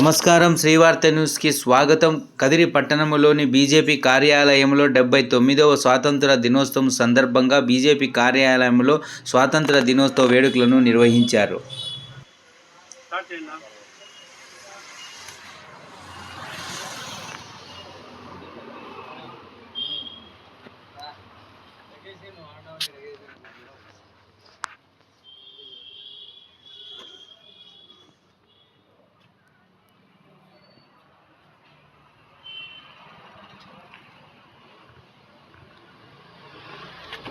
నమస్కారం. శ్రీవార్త న్యూస్కి స్వాగతం. కదిరి పట్టణంలోని బీజేపీ కార్యాలయంలో డెబ్బై తొమ్మిదవ స్వాతంత్ర దినోత్సవం సందర్భంగా బీజేపీ కార్యాలయంలో స్వాతంత్ర దినోత్సవ వేడుకలను నిర్వహించారు.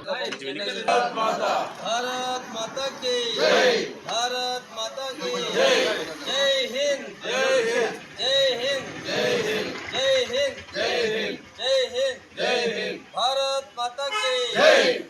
भारत माता की। भारत माता की। जय हिंद। जय हिंद। जय हिंद। जय हिंद। जय हिंद जय हिंद जय हिंद जय हिंद भारत माता की।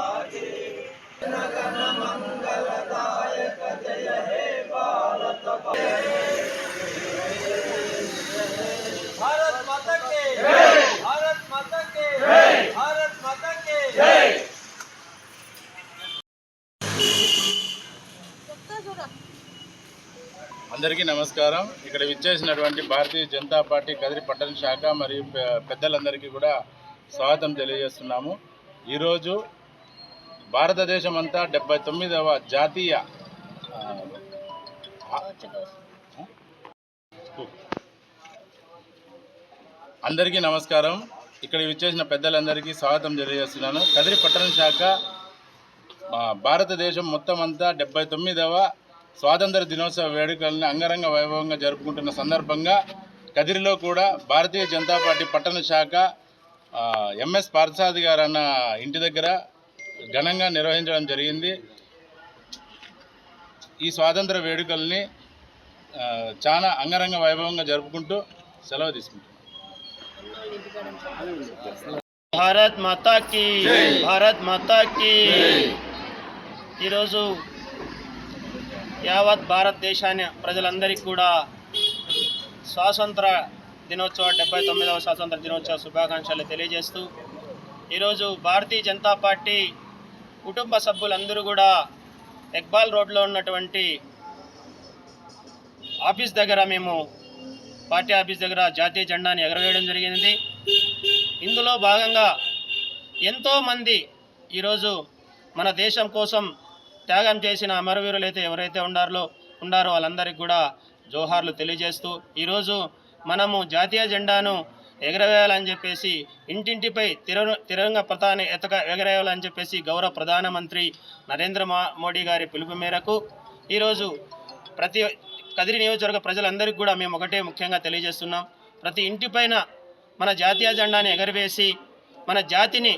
అందరికీ నమస్కారం. ఇక్కడ విచ్చేసినటువంటి భారతీయ జనతా పార్టీ కదిరి పట్టణ శాఖ మరియు పెద్దలందరికీ కూడా స్వాగతం తెలియజేస్తున్నాము. ఈరోజు భారతదేశం అంతా డెబ్బై తొమ్మిదవ జాతీయ అందరికీ నమస్కారం. ఇక్కడ విచ్చేసిన పెద్దలందరికీ స్వాగతం తెలియజేస్తున్నాను. కదిరి పట్టణ శాఖ భారతదేశం మొత్తం అంతా డెబ్బై తొమ్మిదవ స్వాతంత్ర దినోత్సవ వేడుకలను అంగరంగ వైభవంగా జరుపుకుంటున్న సందర్భంగా కదిరిలో కూడా భారతీయ జనతా పార్టీ పట్టణ శాఖ ఎంఎస్ పార్థసాది గారు అన్న ఇంటి దగ్గర ఘనంగా నిర్వహించడం జరిగింది. ఈ స్వాతంత్ర వేడుకల్ని చాలా అంగరంగ వైభవంగా జరుపుకుంటూ సెలవు తీసుకుంటున్నాం. భారత్ మాతా కి భారత్ మాతా కి ఈరోజు యావత్ భారతదేశాన్ని ప్రజలందరికీ కూడా స్వాతంత్ర దినోత్సవ డెబ్బై తొమ్మిదవ స్వాతంత్ర దినోత్సవ శుభాకాంక్షలు తెలియజేస్తూ ఈరోజు భారతీయ జనతా పార్టీ కుటుంబ సభ్యులందరూ కూడా ఎక్బాల్ రోడ్లో ఉన్నటువంటి ఆఫీస్ దగ్గర మేము పార్టీ ఆఫీస్ దగ్గర జాతీయ జెండాని ఎగరవేయడం జరిగింది. ఇందులో భాగంగా ఎంతోమంది ఈరోజు మన దేశం కోసం త్యాగం చేసిన అమరవీరులు అయితే ఎవరైతే ఉండారో ఉండారో వాళ్ళందరికీ కూడా జోహార్లు తెలియజేస్తూ ఈరోజు మనము జాతీయ జెండాను ఎగరవేయాలని చెప్పేసి ఇంటింటిపై తిర తిరంగ పతాన్ని ఎతక ఎగరేయాలని చెప్పేసి గౌరవ ప్రధానమంత్రి నరేంద్ర మోడీ గారి పిలుపు మేరకు ఈరోజు ప్రతి కదిరి నియోజకవర్గ ప్రజలందరికీ కూడా మేము ఒకటే ముఖ్యంగా తెలియజేస్తున్నాం. ప్రతి ఇంటిపైన మన జాతీయ జెండాని ఎగరవేసి మన జాతిని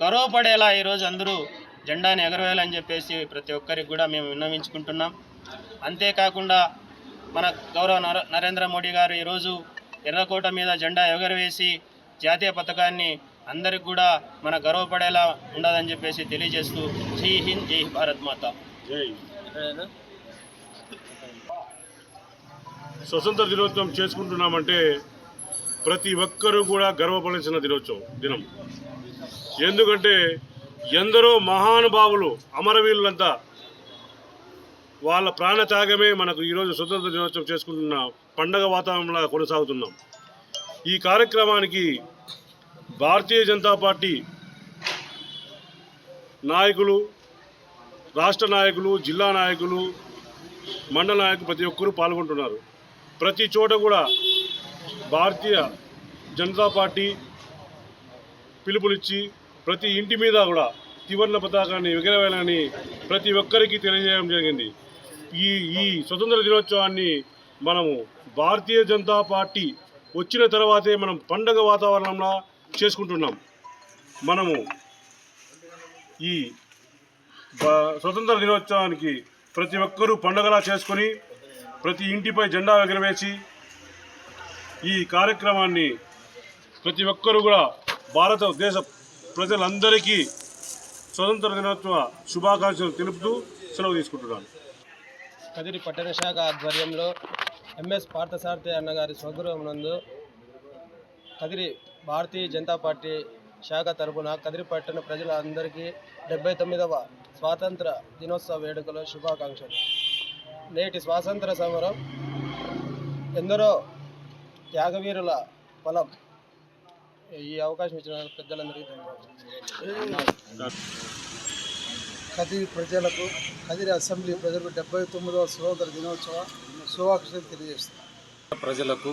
గౌరవపడేలా ఈరోజు అందరూ జెండాని ఎగరవేయాలని చెప్పేసి ప్రతి ఒక్కరికి కూడా మేము విన్నవించుకుంటున్నాం. అంతేకాకుండా మన గౌరవ నర- నరేంద్ర మోడీ గారు ఈరోజు ఎర్రకోట మీద జెండా ఎగరవేసి జాతీయ పథకాన్ని అందరికి కూడా మన గర్వపడేలా ఉండదని చెప్పేసి తెలియజేస్తూ జై హింద్ జై భారత్ మాత. స్వతంత్ర దినోత్సవం చేసుకుంటున్నామంటే ప్రతి ఒక్కరూ కూడా గర్వపడాల్సిన దినోత్సవం దినం. ఎందుకంటే ఎందరో మహానుభావులు అమరవీరులంతా వాళ్ళ ప్రాణత్యాగమే మనకు ఈరోజు స్వతంత్ర దినోత్సవం చేసుకుంటున్న పండగ వాతావరణంలా కొనసాగుతున్నాం. ఈ కార్యక్రమానికి భారతీయ జనతా పార్టీ నాయకులు రాష్ట్ర నాయకులు జిల్లా నాయకులు మండల నాయకులు ప్రతి ఒక్కరూ పాల్గొంటున్నారు. ప్రతి చోట కూడా భారతీయ జనతా పార్టీ పిలుపునిచ్చి ప్రతి ఇంటి మీద కూడా త్రివర్ణ పతాకాన్ని ఎగరవేయాలని ప్రతి ఒక్కరికి తెలియజేయడం జరిగింది. ఈ ఈ స్వతంత్ర దినోత్సవాన్ని మనము భారతీయ జనతా పార్టీ వచ్చిన తర్వాతే మనం పండగ వాతావరణంలో చేసుకుంటున్నాం. మనము ఈ స్వతంత్ర దినోత్సవానికి ప్రతి ఒక్కరూ పండగలా చేసుకొని ప్రతి ఇంటిపై జెండా ఎగరవేసి ఈ కార్యక్రమాన్ని ప్రతి ఒక్కరూ కూడా భారతదేశ ప్రజలందరికీ స్వతంత్ర దినోత్సవ శుభాకాంక్షలు తెలుపుతూ సెలవు తీసుకుంటున్నాను. కదిరి పట్టణ శాఖ ఆధ్వర్యంలో ఎంఎస్ పార్థసారథి అన్నగారి స్వగృహం నందు కదిరి భారతీయ జనతా పార్టీ శాఖ తరఫున కదిరి పట్టణ ప్రజలందరికీ డెబ్బై తొమ్మిదవ స్వాతంత్ర దినోత్సవ వేడుకలో శుభాకాంక్షలు. నేటి స్వాతంత్ర సమరం ఎందరో త్యాగవీరుల ఫలం ఈ అవకాశం ఇచ్చిన పెద్దలందరికీ ధన్యవాదాలు. కదిరి ప్రజలకు కదిరి అసెంబ్లీ ప్రజలకు డెబ్బై తొమ్మిదవ స్వతంత్ర దినోత్సవ శుభాకాంక్షలు తెలియజేస్తున్నాను. ప్రజలకు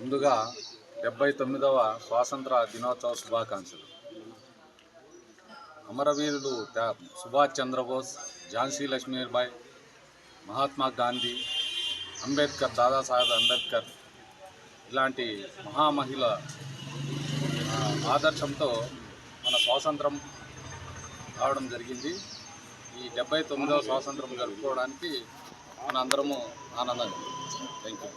ముందుగా డెబ్బై తొమ్మిదవ స్వాతంత్ర దినోత్సవ శుభాకాంక్షలు. అమరవీరులు సుభాష్ చంద్రబోస్ ఝాన్సీ లక్ష్మీబాయి మహాత్మా గాంధీ అంబేద్కర్ దాదాసాహెబ్ అంబేద్కర్ ఇలాంటి మహామహిళ ఆదర్శంతో మన స్వాతంత్రం రావడం జరిగింది. ఈ డెబ్బై తొమ్మిదవ స్వాతంత్రం జరుపుకోవడానికి మన అందరము ఆనందంగా థ్యాంక్ యూ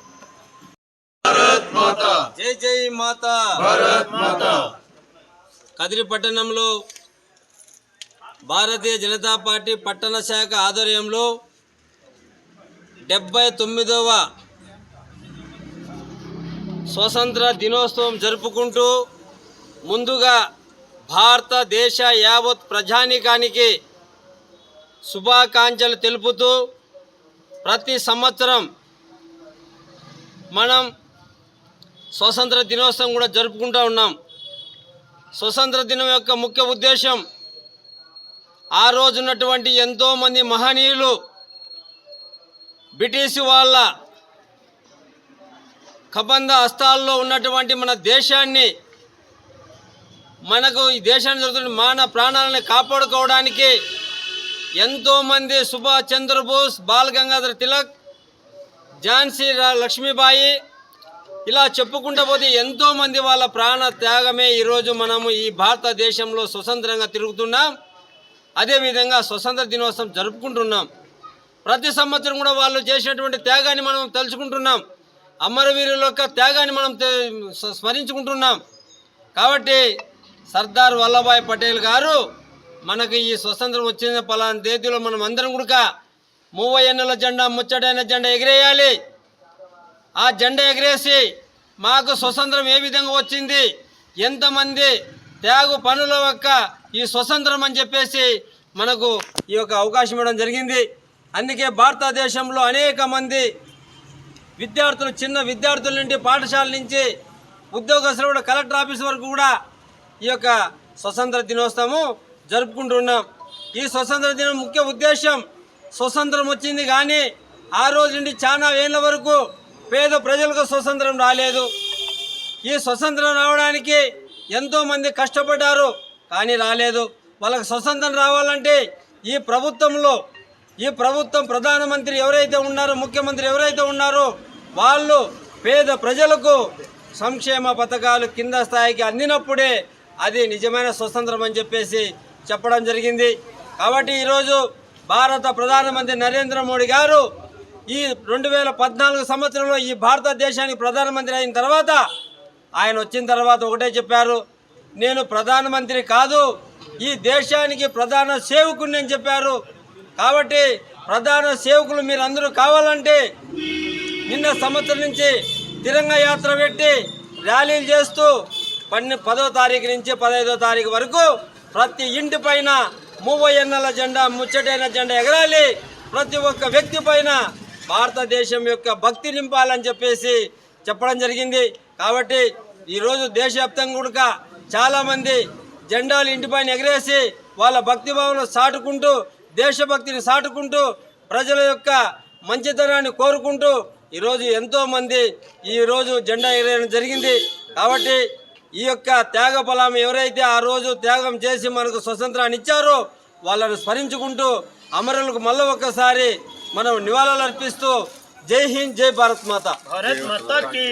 జై జై మాత! భారత్ మాత! కదిరి పట్టణంలో భారతీయ జనతా పార్టీ పట్టణ శాఖ ఆధ్వర్యంలో డెబ్బై తొమ్మిదవ స్వతంత్ర దినోత్సవం జరుపుకుంటూ ముందుగా భారతదేశ యావత్ ప్రజానికానికి శుభాకాంక్షలు తెలుపుతూ ప్రతి సంవత్సరం మనం స్వతంత్ర దినోత్సవం కూడా జరుపుకుంటూ ఉన్నాం. స్వతంత్ర దినం యొక్క ముఖ్య ఉద్దేశం ఆ రోజు ఉన్నటువంటి ఎంతోమంది మహనీయులు బ్రిటిష్ వాళ్ళ కబంధ హస్తాల్లో ఉన్నటువంటి మన దేశాన్ని మనకు ఈ దేశాన్ని జరుగుతున్న మాన ప్రాణాలను కాపాడుకోవడానికి ఎంతోమంది సుభాష్ చంద్రబోస్ బాల్ గంగాధర్ తిలక్ ఝాన్సీ రా- లక్ష్మీబాయి ఇలా చెప్పుకుంటూ పోతే ఎంతోమంది వాళ్ళ ప్రాణ త్యాగమే ఈరోజు మనము ఈ భారతదేశంలో స్వతంత్రంగా తిరుగుతున్నాం. అదేవిధంగా స్వతంత్ర దినోత్సవం జరుపుకుంటున్నాం. ప్రతి సంవత్సరం కూడా వాళ్ళు చేసినటువంటి త్యాగాన్ని మనం తలుచుకుంటున్నాం. అమరవీరుల యొక్క త్యాగాన్ని మనం స్మరించుకుంటున్నాం. కాబట్టి సర్దార్ వల్లభాయ్ పటేల్ గారు మనకు ఈ స్వతంత్రం వచ్చిన పలానా తేదీలో మనం అందరం కూడా మూవ ఎన్నుల జెండా ముచ్చటైన జెండా ఎగిరేయాలి. ఆ జెండా ఎగరేసి మాకు స్వతంత్రం ఏ విధంగా వచ్చింది ఎంతమంది త్యాగు పనుల యొక్క ఈ స్వతంత్రం అని చెప్పేసి మనకు ఈ యొక్క అవకాశం ఇవ్వడం జరిగింది. అందుకే భారతదేశంలో అనేక మంది విద్యార్థులు చిన్న విద్యార్థుల నుండి పాఠశాల నుంచి ఉద్యోగస్తులు కూడా కలెక్టర్ ఆఫీస్ వరకు కూడా ఈ యొక్క స్వతంత్ర దినోత్సవము జరుపుకుంటున్నాం. ఈ స్వతంత్ర దినం ముఖ్య ఉద్దేశం స్వతంత్రం వచ్చింది కానీ ఆ రోజు నుండి చాలా ఏళ్ళ వరకు పేద ప్రజలకు స్వతంత్రం రాలేదు. ఈ స్వతంత్రం రావడానికి ఎంతోమంది కష్టపడ్డారు కానీ రాలేదు. వాళ్ళకి స్వతంత్రం రావాలంటే ఈ ప్రభుత్వంలో ఈ ప్రభుత్వం ప్రధానమంత్రి ఎవరైతే ఉన్నారో ముఖ్యమంత్రి ఎవరైతే ఉన్నారో వాళ్ళు పేద ప్రజలకు సంక్షేమ పథకాలు కింద స్థాయికి అందినప్పుడే అది నిజమైన స్వతంత్రం అని చెప్పేసి చెప్పడం జరిగింది. కాబట్టి ఈరోజు భారత ప్రధానమంత్రి నరేంద్ర మోడీ గారు ఈ రెండు వేల పద్నాలుగు సంవత్సరంలో ఈ భారతదేశానికి ప్రధానమంత్రి అయిన తర్వాత ఆయన వచ్చిన తర్వాత ఒకటే చెప్పారు నేను ప్రధానమంత్రి కాదు ఈ దేశానికి ప్రధాన సేవకుని అని చెప్పారు. కాబట్టి ప్రధాన సేవకులు మీరు అందరూ కావాలంటే నిన్న సంవత్సరం నుంచి తిరంగ యాత్ర పెట్టి ర్యాలీలు చేస్తూ పన్నె పదో తారీఖు నుంచి పదహైదో తారీఖు వరకు ప్రతి ఇంటి పైన మూవ జెండా ముచ్చటైన జెండా ఎగరాలి. ప్రతి ఒక్క వ్యక్తి పైన భారతదేశం యొక్క భక్తి నింపాలని చెప్పేసి చెప్పడం జరిగింది. కాబట్టి ఈరోజు దేశవ్యాప్తంగా కూడా చాలామంది జెండాలు ఇంటిపైన ఎగరేసి వాళ్ళ భక్తి సాటుకుంటూ దేశభక్తిని సాటుకుంటూ ప్రజల యొక్క మంచితనాన్ని కోరుకుంటూ ఈరోజు ఎంతోమంది ఈరోజు జెండా ఎగరేయడం జరిగింది. కాబట్టి ఈ యొక్క త్యాగ ఫలం ఎవరైతే ఆ రోజు త్యాగం చేసి మనకు స్వతంత్రాన్ని ఇచ్చారో వాళ్ళను స్మరించుకుంటూ అమరులకు మళ్ళీ ఒక్కసారి మనం నివాళులు అర్పిస్తూ జై హింద్ జై భారత్ మాత. భారత్ మాతాకి.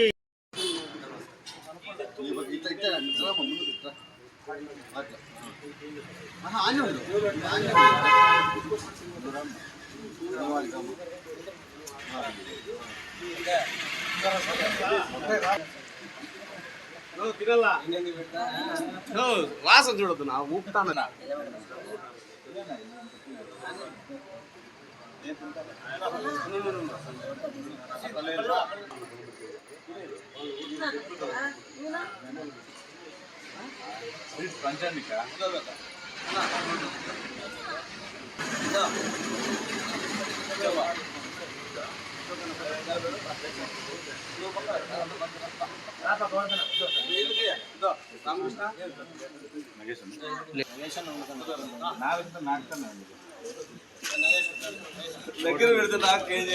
ತಿನ್ನಲ್ಲ ವಾಸ ನೋಡೋದು ನಾವು ಉಪ್ತಾನ ಪಂಚಾಣಿಕ దగ్గర పెడుతున్నా కేజీ